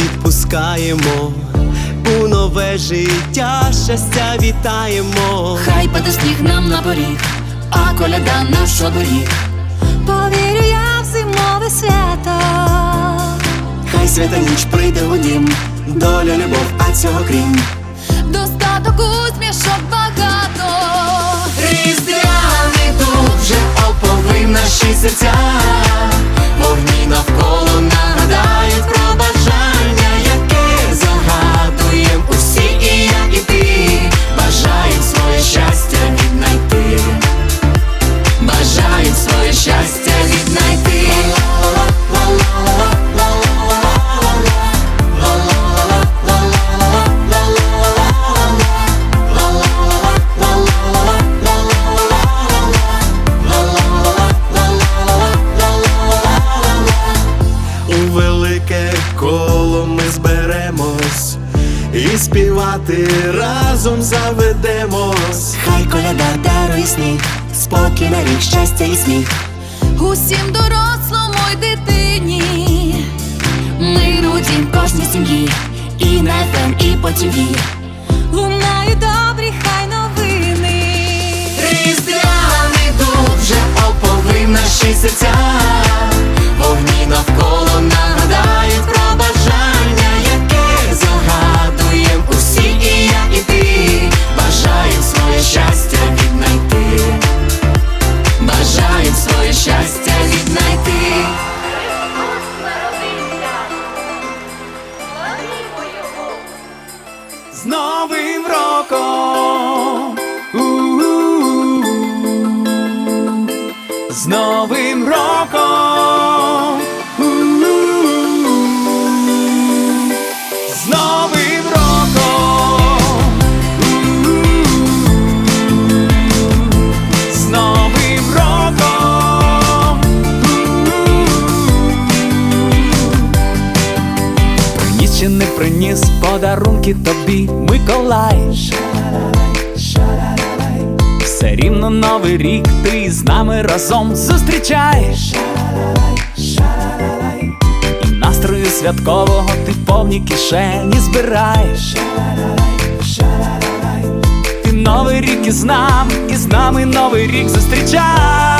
відпускаємо, у нове життя щастя вітаємо. Хай паде сніг нам на поріг, а коляда наш оберіг. Повірю я в зимове свято. Хай свята ніч прийде у дім, доля, любов, а цього крім. Достаток усмішок багато. Щастя віднайти. У велике коло ми зберемось і співати разом заведемось. Хай коляда дарує сніг, спокій на рік, щастя і сміх. Усім дорослому й дитині. Миру дім кожній сім'ї. І на ФМ, і по тіві. Лунають добрі хай З Новим роком! У-у-у. З Новим роком! З Новим роком! У-у-у. Приніс чи не приніс подарунки тобі, Миколай. Все новий рік ти з нами разом зустрічаєш. І настрою святкового ти повні кишені збираєш. Ти новий рік із нами, і з нами новий рік зустрічаєш.